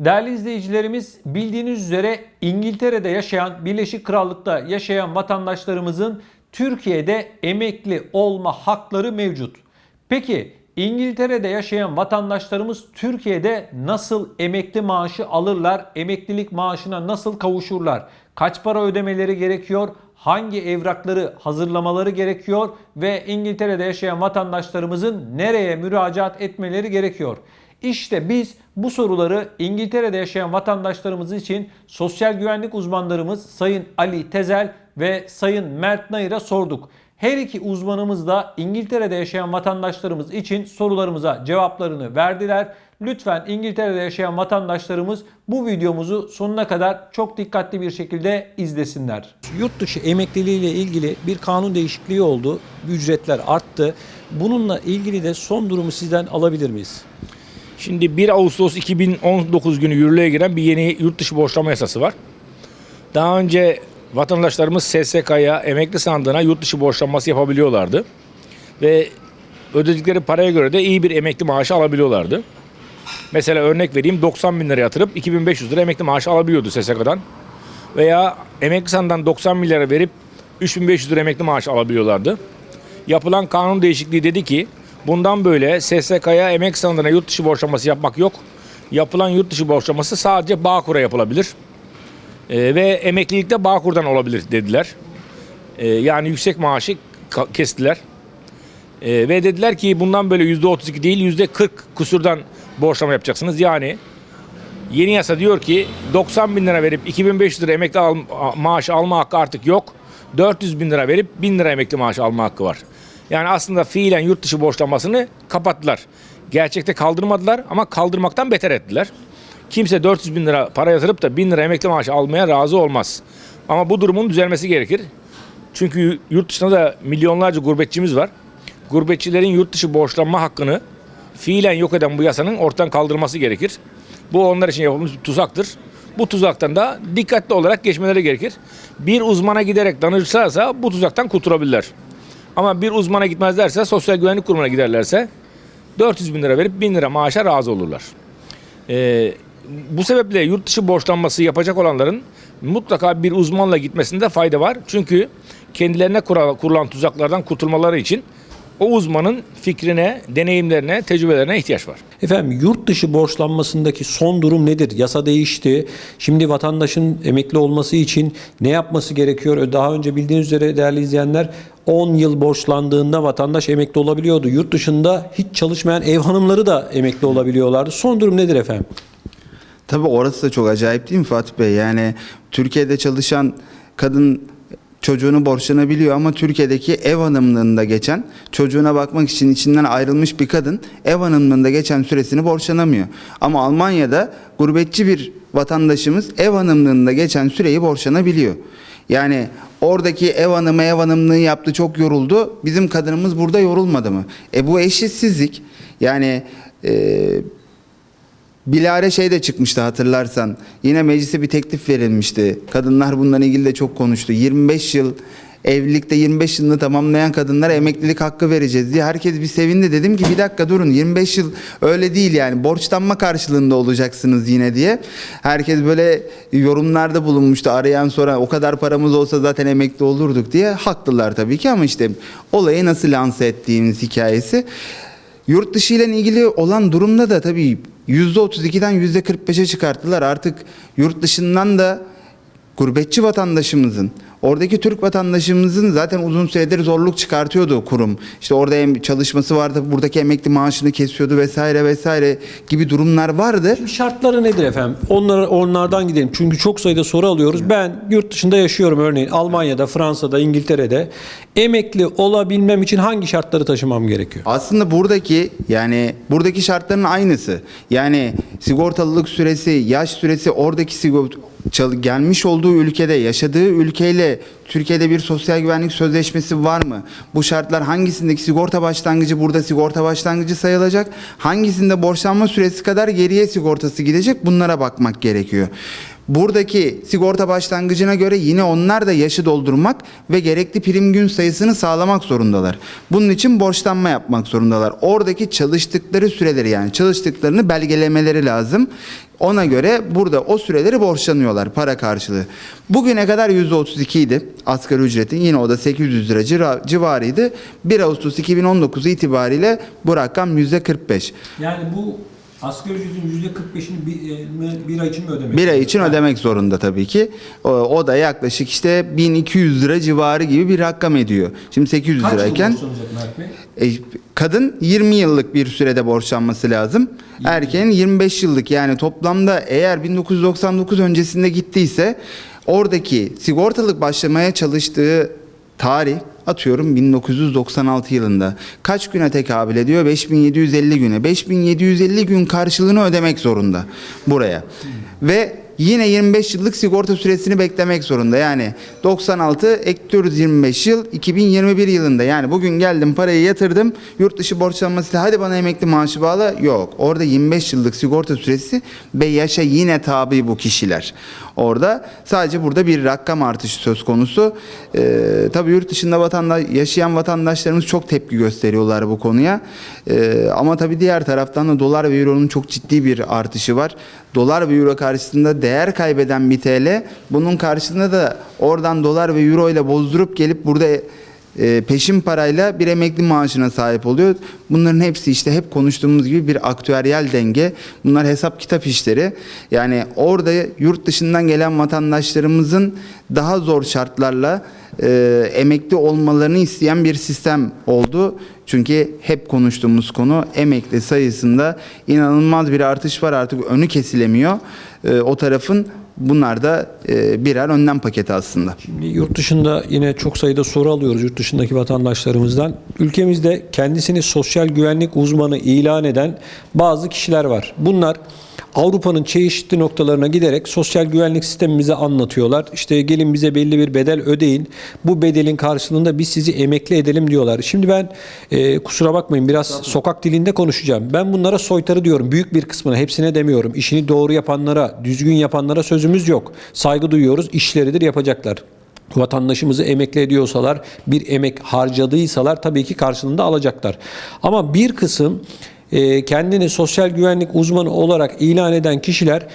Değerli izleyicilerimiz bildiğiniz üzere İngiltere'de yaşayan, Birleşik Krallık'ta yaşayan vatandaşlarımızın Türkiye'de emekli olma hakları mevcut. Peki İngiltere'de yaşayan vatandaşlarımız Türkiye'de nasıl emekli maaşı alırlar? Emeklilik maaşına nasıl kavuşurlar? Kaç para ödemeleri gerekiyor? Hangi evrakları hazırlamaları gerekiyor ve İngiltere'de yaşayan vatandaşlarımızın nereye müracaat etmeleri gerekiyor? İşte biz bu soruları İngiltere'de yaşayan vatandaşlarımız için sosyal güvenlik uzmanlarımız Sayın Ali Tezel ve Sayın Mert Nayır'a sorduk. Her iki uzmanımız da İngiltere'de yaşayan vatandaşlarımız için sorularımıza cevaplarını verdiler. Lütfen İngiltere'de yaşayan vatandaşlarımız bu videomuzu sonuna kadar çok dikkatli bir şekilde izlesinler. Yurt dışı emekliliği ile ilgili bir kanun değişikliği oldu. Ücretler arttı. Bununla ilgili de son durumu sizden alabilir miyiz? Şimdi 1 Ağustos 2019 günü yürürlüğe giren bir yeni yurt dışı borçlama yasası var. Daha önce vatandaşlarımız SSK'ya, emekli sandığına yurt dışı borçlanması yapabiliyorlardı. Ve ödedikleri paraya göre de iyi bir emekli maaşı alabiliyorlardı. Mesela örnek vereyim 90 bin lira yatırıp 2500 lira emekli maaşı alabiliyordu SSK'dan. Veya emekli sandığından 90 bin lira verip 3500 lira emekli maaşı alabiliyorlardı. Yapılan kanun değişikliği dedi ki bundan böyle SSK'ya emek sandığına yurt dışı borçlaması yapmak yok. Yapılan yurt dışı borçlaması sadece Bağkur'a yapılabilir. Ee, ve emeklilikte Bağkur'dan olabilir dediler. Ee, yani yüksek maaşı kestiler. Ee, ve dediler ki bundan böyle %32 değil %40 kusurdan borçlama yapacaksınız. Yani yeni yasa diyor ki 90 bin lira verip 2500 lira emekli al, maaşı alma hakkı artık yok. 400 bin lira verip 1000 lira emekli maaşı alma hakkı var. Yani aslında fiilen yurt dışı borçlanmasını kapattılar. Gerçekte kaldırmadılar ama kaldırmaktan beter ettiler. Kimse 400 bin lira para yatırıp da 1000 lira emekli maaşı almaya razı olmaz. Ama bu durumun düzelmesi gerekir. Çünkü yurt dışında da milyonlarca gurbetçimiz var. Gurbetçilerin yurt dışı borçlanma hakkını fiilen yok eden bu yasanın ortadan kaldırması gerekir. Bu onlar için yapılmış bir tuzaktır. Bu tuzaktan da dikkatli olarak geçmeleri gerekir. Bir uzmana giderek danışırlarsa bu tuzaktan kurtulabilirler. Ama bir uzmana gitmezlerse, sosyal güvenlik kurumuna giderlerse 400 bin lira verip 1000 lira maaşa razı olurlar. Ee, bu sebeple yurt dışı borçlanması yapacak olanların mutlaka bir uzmanla gitmesinde fayda var. Çünkü kendilerine kurulan tuzaklardan kurtulmaları için o uzmanın fikrine, deneyimlerine, tecrübelerine ihtiyaç var. Efendim yurt dışı borçlanmasındaki son durum nedir? Yasa değişti. Şimdi vatandaşın emekli olması için ne yapması gerekiyor? Daha önce bildiğiniz üzere değerli izleyenler 10 yıl borçlandığında vatandaş emekli olabiliyordu. Yurt dışında hiç çalışmayan ev hanımları da emekli olabiliyorlardı. Son durum nedir efendim? Tabii orası da çok acayip değil mi Fatih Bey? Yani Türkiye'de çalışan kadın çocuğunu borçlanabiliyor ama Türkiye'deki ev hanımlığında geçen çocuğuna bakmak için içinden ayrılmış bir kadın ev hanımlığında geçen süresini borçlanamıyor. Ama Almanya'da gurbetçi bir vatandaşımız ev hanımlığında geçen süreyi borçlanabiliyor. Yani oradaki ev hanımı ev hanımlığı yaptı çok yoruldu. Bizim kadınımız burada yorulmadı mı? E bu eşitsizlik. Yani eee Bilare şey de çıkmıştı hatırlarsan. Yine meclise bir teklif verilmişti. Kadınlar bundan ilgili de çok konuştu. 25 yıl evlilikte 25 yılını tamamlayan kadınlara emeklilik hakkı vereceğiz diye herkes bir sevindi. Dedim ki bir dakika durun 25 yıl öyle değil yani borçlanma karşılığında olacaksınız yine diye. Herkes böyle yorumlarda bulunmuştu arayan sonra o kadar paramız olsa zaten emekli olurduk diye. Haklılar tabii ki ama işte olayı nasıl lanse ettiğimiz hikayesi. Yurt dışı ile ilgili olan durumda da tabii %32'den %45'e çıkarttılar. Artık yurt dışından da gurbetçi vatandaşımızın, oradaki Türk vatandaşımızın zaten uzun süredir zorluk çıkartıyordu kurum. İşte orada çalışması vardı, buradaki emekli maaşını kesiyordu vesaire vesaire gibi durumlar vardı. Şartları nedir efendim? Onlara, onlardan gidelim. Çünkü çok sayıda soru alıyoruz. Ben yurt dışında yaşıyorum örneğin Almanya'da, Fransa'da, İngiltere'de. Emekli olabilmem için hangi şartları taşımam gerekiyor? Aslında buradaki yani buradaki şartların aynısı. Yani sigortalılık süresi, yaş süresi oradaki sigorta gelmiş olduğu ülkede, yaşadığı ülkeyle Türkiye'de bir sosyal güvenlik sözleşmesi var mı? Bu şartlar hangisindeki sigorta başlangıcı burada sigorta başlangıcı sayılacak? Hangisinde borçlanma süresi kadar geriye sigortası gidecek? Bunlara bakmak gerekiyor. Buradaki sigorta başlangıcına göre yine onlar da yaşı doldurmak ve gerekli prim gün sayısını sağlamak zorundalar. Bunun için borçlanma yapmak zorundalar. Oradaki çalıştıkları süreleri yani çalıştıklarını belgelemeleri lazım. Ona göre burada o süreleri borçlanıyorlar para karşılığı. Bugüne kadar %32 idi asgari ücretin. Yine o da 800 lira civarıydı. 1 Ağustos 2019 itibariyle bu rakam %45. Yani bu asgari ücretin %45'ini bir, e, bir ay için mi ödemek? Bir ay için ödemek zorunda tabii ki. O, o da yaklaşık işte 1200 lira civarı gibi bir rakam ediyor. Şimdi 800 Kaç lirayken e, kadın 20 yıllık bir sürede borçlanması lazım. Erkeğin 25 yıllık yani toplamda eğer 1999 öncesinde gittiyse oradaki sigortalık başlamaya çalıştığı tarih atıyorum 1996 yılında kaç güne tekabül ediyor? 5750 güne. 5750 gün karşılığını ödemek zorunda buraya. Ve yine 25 yıllık sigorta süresini beklemek zorunda. Yani 96 ekliyoruz 25 yıl 2021 yılında. Yani bugün geldim parayı yatırdım yurt dışı borçlanması hadi bana emekli maaşı bağla. Yok. Orada 25 yıllık sigorta süresi ve yaşa yine tabi bu kişiler. Orada sadece burada bir rakam artışı söz konusu. Ee, tabii yurt dışında vatandaş, yaşayan vatandaşlarımız çok tepki gösteriyorlar bu konuya. Ee, ama tabii diğer taraftan da dolar ve euronun çok ciddi bir artışı var. Dolar ve euro karşısında değer kaybeden bir TL bunun karşılığında da oradan dolar ve euro ile bozdurup gelip burada e, peşin parayla bir emekli maaşına sahip oluyor. Bunların hepsi işte hep konuştuğumuz gibi bir aktüeryel denge. Bunlar hesap kitap işleri. Yani orada yurt dışından gelen vatandaşlarımızın daha zor şartlarla e, emekli olmalarını isteyen bir sistem oldu. Çünkü hep konuştuğumuz konu emekli sayısında inanılmaz bir artış var artık önü kesilemiyor. E, o tarafın bunlar da e, birer önlem paketi aslında. Şimdi yurt dışında yine çok sayıda soru alıyoruz yurt dışındaki vatandaşlarımızdan. Ülkemizde kendisini sosyal güvenlik uzmanı ilan eden bazı kişiler var. Bunlar Avrupa'nın çeşitli noktalarına giderek sosyal güvenlik sistemimizi anlatıyorlar. İşte gelin bize belli bir bedel ödeyin. Bu bedelin karşılığında biz sizi emekli edelim diyorlar. Şimdi ben e, kusura bakmayın biraz sokak dilinde konuşacağım. Ben bunlara soytarı diyorum. Büyük bir kısmına hepsine demiyorum. İşini doğru yapanlara, düzgün yapanlara sözümüz yok. Saygı duyuyoruz. İşleridir yapacaklar vatandaşımızı emekli ediyorsalar, bir emek harcadıysalar tabii ki karşılığında alacaklar. Ama bir kısım kendini sosyal güvenlik uzmanı olarak ilan eden kişiler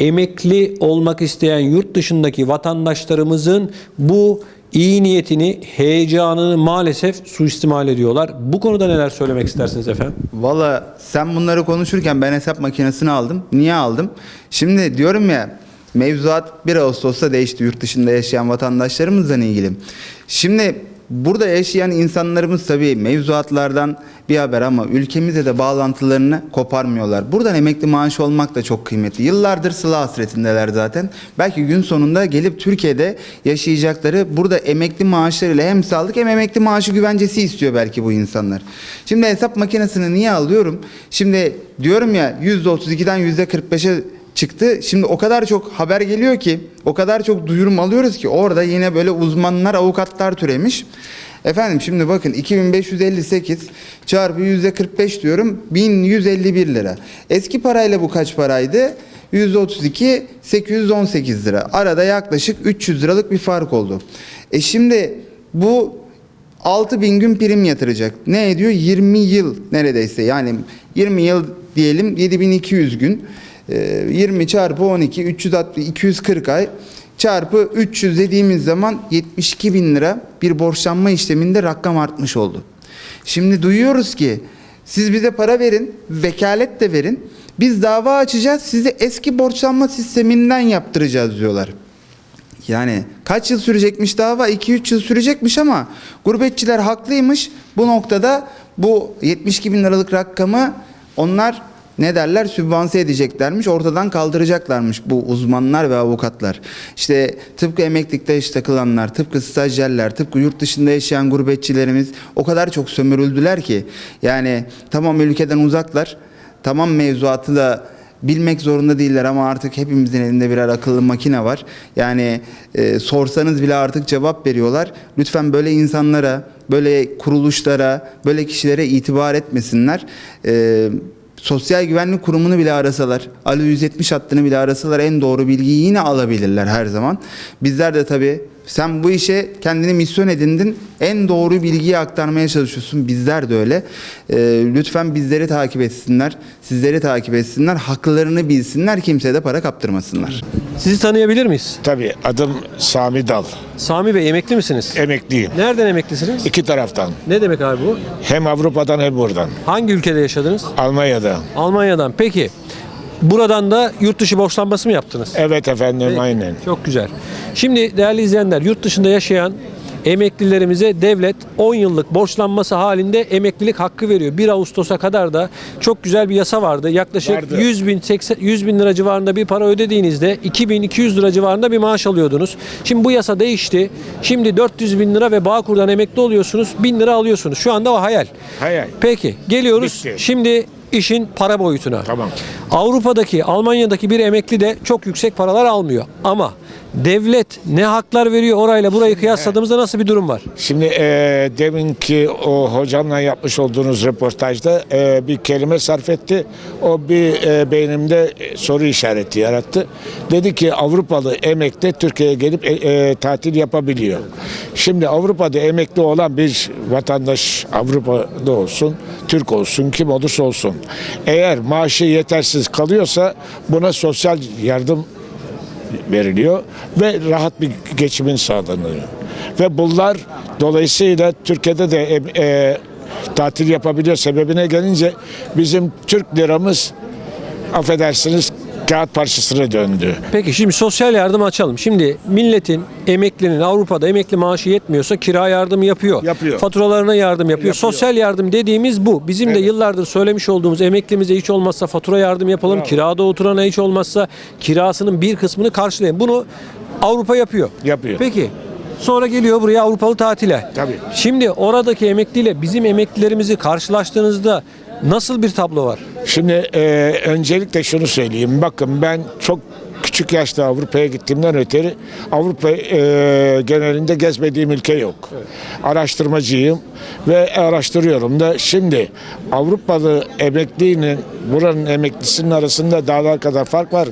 emekli olmak isteyen yurt dışındaki vatandaşlarımızın bu iyi niyetini, heyecanını maalesef suistimal ediyorlar. Bu konuda neler söylemek istersiniz efendim? Valla sen bunları konuşurken ben hesap makinesini aldım. Niye aldım? Şimdi diyorum ya mevzuat 1 Ağustos'ta değişti yurt dışında yaşayan vatandaşlarımızla ilgili. Şimdi burada yaşayan insanlarımız tabii mevzuatlardan bir haber ama ülkemize de bağlantılarını koparmıyorlar. Buradan emekli maaşı olmak da çok kıymetli. Yıllardır sıla hasretindeler zaten. Belki gün sonunda gelip Türkiye'de yaşayacakları burada emekli maaşlarıyla hem sağlık hem emekli maaşı güvencesi istiyor belki bu insanlar. Şimdi hesap makinesini niye alıyorum? Şimdi diyorum ya %32'den %45'e çıktı. Şimdi o kadar çok haber geliyor ki, o kadar çok duyurum alıyoruz ki orada yine böyle uzmanlar, avukatlar türemiş. Efendim şimdi bakın 2558 çarpı %45 diyorum 1151 lira. Eski parayla bu kaç paraydı? %32 818 lira. Arada yaklaşık 300 liralık bir fark oldu. E şimdi bu 6000 gün prim yatıracak. Ne ediyor? 20 yıl neredeyse. Yani 20 yıl diyelim 7200 gün. Ee, 20 çarpı 12 360 240 ay çarpı 300 dediğimiz zaman 72 bin lira bir borçlanma işleminde rakam artmış oldu. Şimdi duyuyoruz ki siz bize para verin, vekalet de verin. Biz dava açacağız, sizi eski borçlanma sisteminden yaptıracağız diyorlar. Yani kaç yıl sürecekmiş dava? 2-3 yıl sürecekmiş ama gurbetçiler haklıymış. Bu noktada bu 72 bin liralık rakamı onlar ne derler sübvanse edeceklermiş ortadan kaldıracaklarmış bu uzmanlar ve avukatlar. İşte tıpkı emeklilikte iş takılanlar, tıpkı stajyerler, tıpkı yurt dışında yaşayan gurbetçilerimiz o kadar çok sömürüldüler ki yani tamam ülkeden uzaklar tamam mevzuatı da bilmek zorunda değiller ama artık hepimizin elinde birer akıllı makine var. Yani e, sorsanız bile artık cevap veriyorlar. Lütfen böyle insanlara, böyle kuruluşlara, böyle kişilere itibar etmesinler. E, Sosyal Güvenlik Kurumu'nu bile arasalar, Alo 170 hattını bile arasalar en doğru bilgiyi yine alabilirler her zaman. Bizler de tabii Sen bu işe kendini misyon edindin. En doğru bilgiyi aktarmaya çalışıyorsun. Bizler de öyle. Ee, lütfen bizleri takip etsinler. Sizleri takip etsinler. Haklarını bilsinler. Kimseye de para kaptırmasınlar. Sizi tanıyabilir miyiz? Tabii adım Sami Dal. Sami Bey emekli misiniz? Emekliyim. Nereden emeklisiniz? İki taraftan. Ne demek abi bu? Hem Avrupa'dan hem buradan. Hangi ülkede yaşadınız? Almanya'da. Almanya'dan. Peki buradan da yurt dışı borçlanması mı yaptınız? Evet efendim Peki, aynen. Çok güzel. Şimdi değerli izleyenler yurt dışında yaşayan emeklilerimize devlet 10 yıllık borçlanması halinde emeklilik hakkı veriyor. 1 Ağustos'a kadar da çok güzel bir yasa vardı. Yaklaşık Vardı. 100 bin, 80, 100 bin lira civarında bir para ödediğinizde 2200 lira civarında bir maaş alıyordunuz. Şimdi bu yasa değişti. Şimdi 400 bin lira ve Bağkur'dan emekli oluyorsunuz. 1000 lira alıyorsunuz. Şu anda o hayal. Hayal. Peki geliyoruz Bitti. şimdi işin para boyutuna. Tamam. Avrupa'daki, Almanya'daki bir emekli de çok yüksek paralar almıyor. Ama devlet ne haklar veriyor orayla burayı kıyasladığımızda nasıl bir durum var? Şimdi e, deminki o hocamla yapmış olduğunuz röportajda e, bir kelime sarf etti. O bir e, beynimde soru işareti yarattı. Dedi ki Avrupalı emekli Türkiye'ye gelip e, e, tatil yapabiliyor. Şimdi Avrupa'da emekli olan bir vatandaş Avrupa'da olsun, Türk olsun, kim olursa olsun. Eğer maaşı yetersiz kalıyorsa buna sosyal yardım veriliyor ve rahat bir geçimin sağlanıyor. Ve bunlar dolayısıyla Türkiye'de de e, e, tatil yapabiliyor sebebine gelince bizim Türk liramız affedersiniz kağıt parçasına döndü. Peki şimdi sosyal yardım açalım. Şimdi milletin, emeklinin Avrupa'da emekli maaşı yetmiyorsa kira yardımı yapıyor. Yapıyor. Faturalarına yardım yapıyor. Yapıyor. Sosyal yardım dediğimiz bu. Bizim de Evet. yıllardır söylemiş olduğumuz emeklimize hiç olmazsa fatura yardım yapalım. Bravo. Kirada oturana hiç olmazsa kirasının bir kısmını karşılayın. Bunu Avrupa yapıyor. Yapıyor. Peki sonra geliyor buraya Avrupalı tatile. Tabii. Şimdi oradaki emekliyle bizim emeklilerimizi karşılaştığınızda nasıl bir tablo var? Şimdi e, öncelikle şunu söyleyeyim. Bakın ben çok küçük yaşta Avrupa'ya gittiğimden öteri Avrupa e, genelinde gezmediğim ülke yok. Araştırmacıyım ve araştırıyorum da şimdi Avrupalı emeklinin buranın emeklisinin arasında dağlar kadar fark var.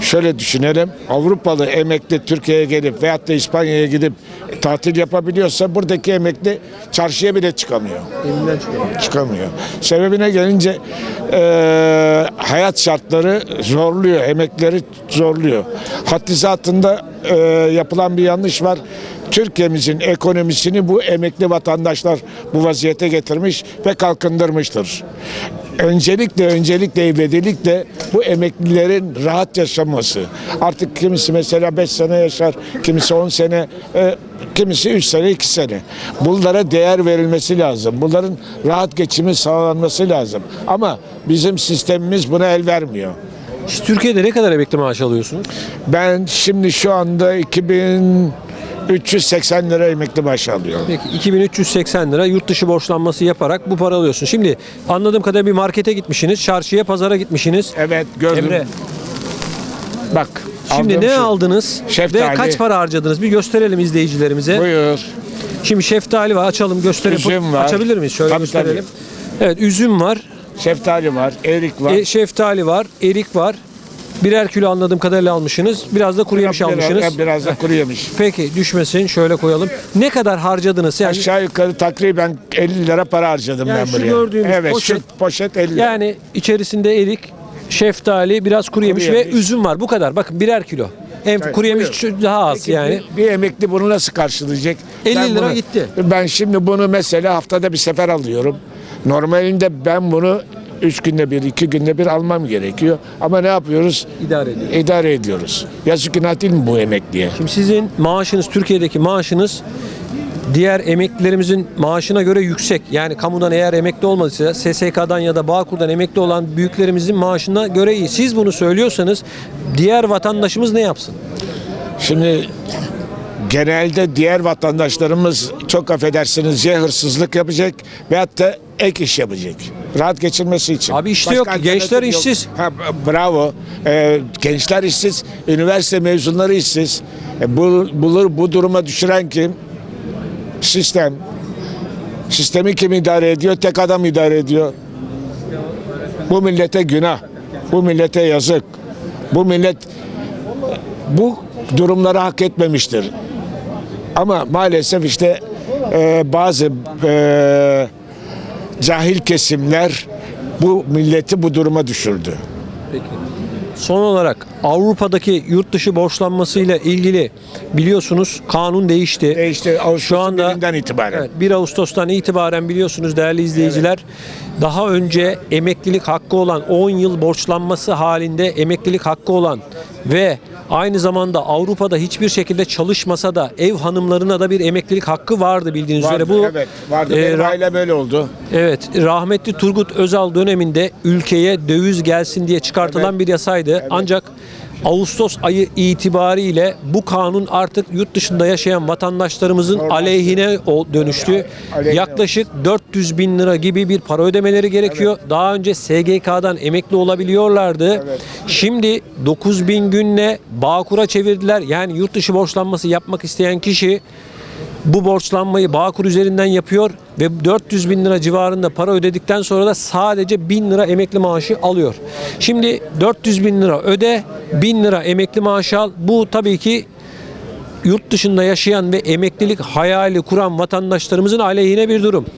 Şöyle düşünelim. Avrupalı emekli Türkiye'ye gelip veyahut da İspanya'ya gidip tatil yapabiliyorsa buradaki emekli çarşıya bile çıkamıyor çıkamıyor. Sebebine gelince e, hayat şartları zorluyor, emekleri zorluyor. Haddizatında e, yapılan bir yanlış var. Türkiye'mizin ekonomisini bu emekli vatandaşlar bu vaziyete getirmiş ve kalkındırmıştır. Öncelikle öncelikle ivedilikle bu emeklilerin rahat yaşaması. Artık kimisi mesela 5 sene yaşar, kimisi 10 sene, e, kimisi 3 sene, 2 sene. Bunlara değer verilmesi lazım. Bunların rahat geçimi sağlanması lazım. Ama bizim sistemimiz buna el vermiyor. Siz Türkiye'de ne kadar emekli maaşı alıyorsunuz? Ben şimdi şu anda 2380 lira emekli maaşı alıyorum. Peki 2380 lira yurt dışı borçlanması yaparak bu para alıyorsun. Şimdi anladığım kadarıyla bir markete gitmişsiniz, çarşıya, pazara gitmişsiniz. Evet gördüm. Emre, Bak. Şimdi aldığım ne şu. aldınız Şeftali. ve kaç para harcadınız? Bir gösterelim izleyicilerimize. Buyur. Şimdi şeftali var, açalım, gösterelim. Üzüm var. Açabilir miyiz? Şöyle Tabii, gösterelim. Evet, üzüm var, Şeftali var, erik var. e, şeftali var, erik var. Birer kilo anladığım kadarıyla almışsınız. Biraz da kuru yemiş biraz, almışsınız. Biraz da kuru yemiş. Peki düşmesin şöyle koyalım. Ne kadar harcadınız? Yani Aşağı yukarı takriben 50 lira para harcadım Yani ben şu buraya. gördüğümüz evet, poşet- şu poşet 50 lira. Yani içerisinde erik, şeftali, biraz kuru yemiş ve yemiş. üzüm var. Bu kadar. Bakın birer kilo. En Evet, kuru yemiş daha az Peki yani. Bir, bir emekli bunu nasıl karşılayacak? 50 Ben lira bunu- gitti. Ben şimdi bunu mesela haftada bir sefer alıyorum. Normalinde ben bunu 3 günde bir, 2 günde bir almam gerekiyor. Ama ne yapıyoruz? İdare ediyor. İdare ediyoruz. Yazık günah değil mi bu emekliye? Şimdi sizin maaşınız, Türkiye'deki maaşınız diğer emeklilerimizin maaşına göre yüksek. Yani kamudan eğer emekli olmadıysa SSK'dan ya da Bağkur'dan emekli olan büyüklerimizin maaşına göre iyi. Siz bunu söylüyorsanız diğer vatandaşımız ne yapsın? Şimdi genelde diğer vatandaşlarımız çok affedersiniz ya hırsızlık yapacak veyahut da ek iş yapacak. Rahat geçirmesi için. Abi işte Başka yok gençler yok. işsiz. Ha, bravo. Ee, gençler işsiz, üniversite mezunları işsiz. E, bu, bu, bu duruma düşüren kim? Sistem. Sistemi kim idare ediyor? Tek adam idare ediyor. Bu millete günah. Bu millete yazık. Bu millet bu durumları hak etmemiştir. Ama maalesef işte e, bazı e, cahil kesimler bu milleti bu duruma düşürdü. Son olarak Avrupa'daki yurt dışı borçlanmasıyla ilgili biliyorsunuz kanun değişti. Değişti Ağustos Şu anda birinden itibaren. Evet, 1 Ağustos'tan itibaren biliyorsunuz değerli izleyiciler daha önce emeklilik hakkı olan 10 yıl borçlanması halinde emeklilik hakkı olan ve aynı zamanda Avrupa'da hiçbir şekilde çalışmasa da ev hanımlarına da bir emeklilik hakkı vardı bildiğiniz Vardı, üzere. Bu evet, vardı. e, Benim ra- ailem öyle oldu. Evet, rahmetli Turgut Özal döneminde ülkeye döviz gelsin diye çıkartılan bir yasaydı. Ancak Ağustos ayı itibariyle bu kanun artık yurt dışında yaşayan vatandaşlarımızın aleyhine o- dönüştü. Yaklaşık 400 bin lira gibi bir para ödemeleri gerekiyor. Daha önce SGK'dan emekli olabiliyorlardı. Şimdi 9 bin günle Bağkur'a çevirdiler. Yani yurt dışı borçlanması yapmak isteyen kişi bu borçlanmayı Bağkur üzerinden yapıyor ve 400 bin lira civarında para ödedikten sonra da sadece 1000 lira emekli maaşı alıyor. Şimdi 400 bin lira öde, 1000 lira emekli maaşı al. Bu tabii ki yurt dışında yaşayan ve emeklilik hayali kuran vatandaşlarımızın aleyhine bir durum.